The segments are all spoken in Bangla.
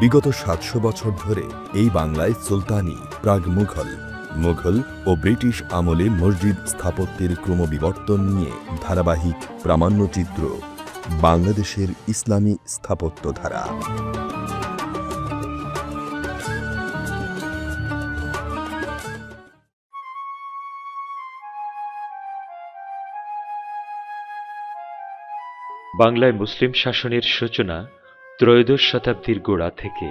বিগত সাতশো বছর ধরে এই বাংলায় সুলতানি, প্রাগ মুঘল মুঘল ও ব্রিটিশ আমলে মসজিদ স্থাপত্যের ক্রমবিবর্তন নিয়ে ধারাবাহিক প্রামাণ্যচিত্র, বাংলাদেশের ইসলামী স্থাপত্য ধারা বাংলায় মুসলিম শাসনের সূচনা ত্রয়োদশ শতাব্দীর গোড়া থেকে।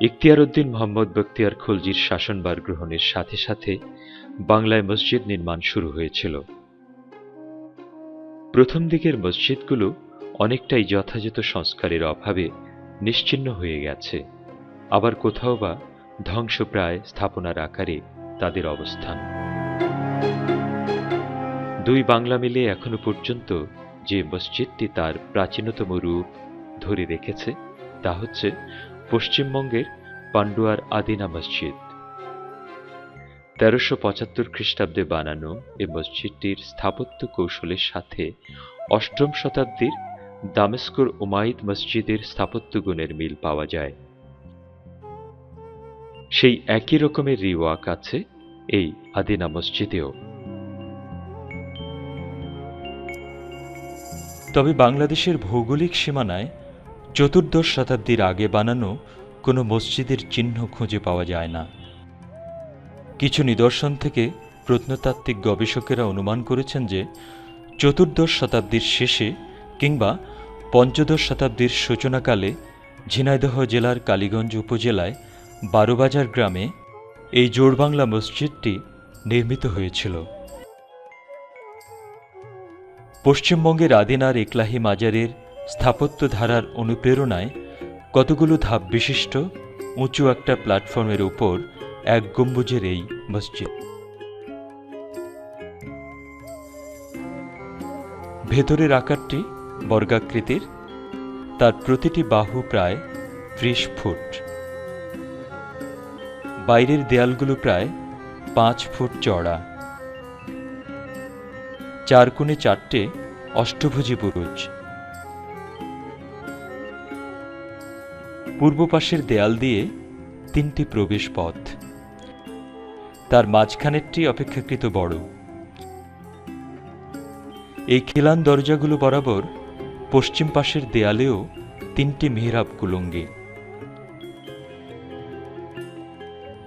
ইখতিয়ার উদ্দিন মোহাম্মদ বখতিয়ার খলজির শাসনবার গ্রহণের সাথে সাথে বাংলায় মসজিদ নির্মাণ শুরু হয়েছিল। প্রথম দিকের মসজিদগুলো অনেকটাই যথাযথ সংস্কারের অভাবে নিশ্চিহ্ন হয়ে গেছে। আবার কোথাও বা ধ্বংসপ্রায় স্থাপনার আকারে তাদের অবস্থান। দুই বাংলা মিলে এখনও পর্যন্ত যে মসজিদটি তার প্রাচীনতম রূপ ধরে রেখেছে, তা হচ্ছে পশ্চিমবঙ্গের পান্ডুয়ার আদিনা মসজিদ। তেরোশো পঁচাত্তর খ্রিস্টাব্দে বানানো এই মসজিদটির স্থাপত্য কৌশলের সাথে অষ্টম শতাব্দীর দামেস্কর উমাইদ মসজিদের স্থাপত্য গুণের মিল পাওয়া যায়। সেই একই রকমের রিওয়াক আছে এই আদিনা মসজিদেও। তবে বাংলাদেশের ভৌগোলিক সীমানায় চতুর্দশ শতাব্দীর আগে বানানো কোনো মসজিদের চিহ্ন খুঁজে পাওয়া যায় না। কিছু নিদর্শন থেকে প্রত্নতাত্ত্বিক গবেষকেরা অনুমান করেছেন যে চতুর্দশ শতাব্দীর শেষে কিংবা পঞ্চদশ শতাব্দীর সূচনাকালে ঝিনাইদহ জেলার কালীগঞ্জ উপজেলায় বারোবাজার গ্রামে এই জোড়বাংলা মসজিদটি নির্মিত হয়েছিল। পশ্চিমবঙ্গের আদিনার একলাহি মাজারের স্থাপত্য ধারার অনুপ্রেরণায় কতগুলো ধাপ বিশিষ্ট, উঁচু একটা প্ল্যাটফর্মের উপর এক গম্বুজের এই মসজিদ। ভেতরের আকারটি বর্গাকৃতির, তার প্রতিটি বাহু প্রায় ত্রিশ ফুট। বাইরের দেয়ালগুলো প্রায় পাঁচ ফুট চড়া চার কোণে চারটে অষ্টভুজী বুরুজ। পূর্ব পাশের দেয়াল দিয়ে তিনটি প্রবেশ পথ। তার মাঝখানেরটি অপেক্ষাকৃত বড়। এই খিলান দরজাগুলো বরাবর পশ্চিম পাশের দেয়ালেও তিনটি মেহরাব কুলঙ্গি।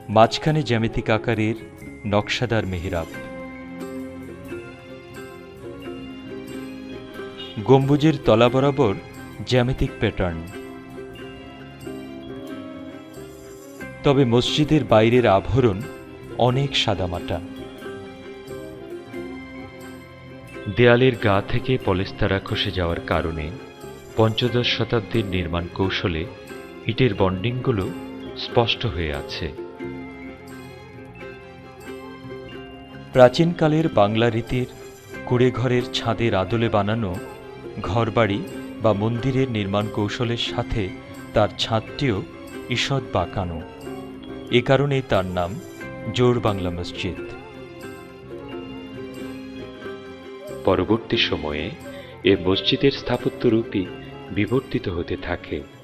মাঝখানে জ্যামিতিক আকারের নকশাদার মেহরাব। গম্বুজের তলা বরাবর জ্যামিতিক প্যাটার্ন তবে মসজিদের বাইরের আভরণ অনেক সাদামাটা। দেয়ালের গা থেকে পলেস্তারা খসে যাওয়ার কারণে পঞ্চদশ শতাব্দীর নির্মাণ কৌশলে ইটের বন্ডিংগুলো স্পষ্ট হয়ে আছে। প্রাচীনকালের বাংলা রীতির কুড়েঘরের ছাদের আদলে বানানো ঘরবাড়ি বা মন্দিরের নির্মাণ কৌশলের সাথে তার ছাদটিও ঈষৎ বাঁকানো। এ কারণেই তার নাম জোর বাংলা মসজিদ। পরবর্তী সময়ে এ মসজিদের স্থাপত্য রূপই বিবর্তিত হতে থাকে।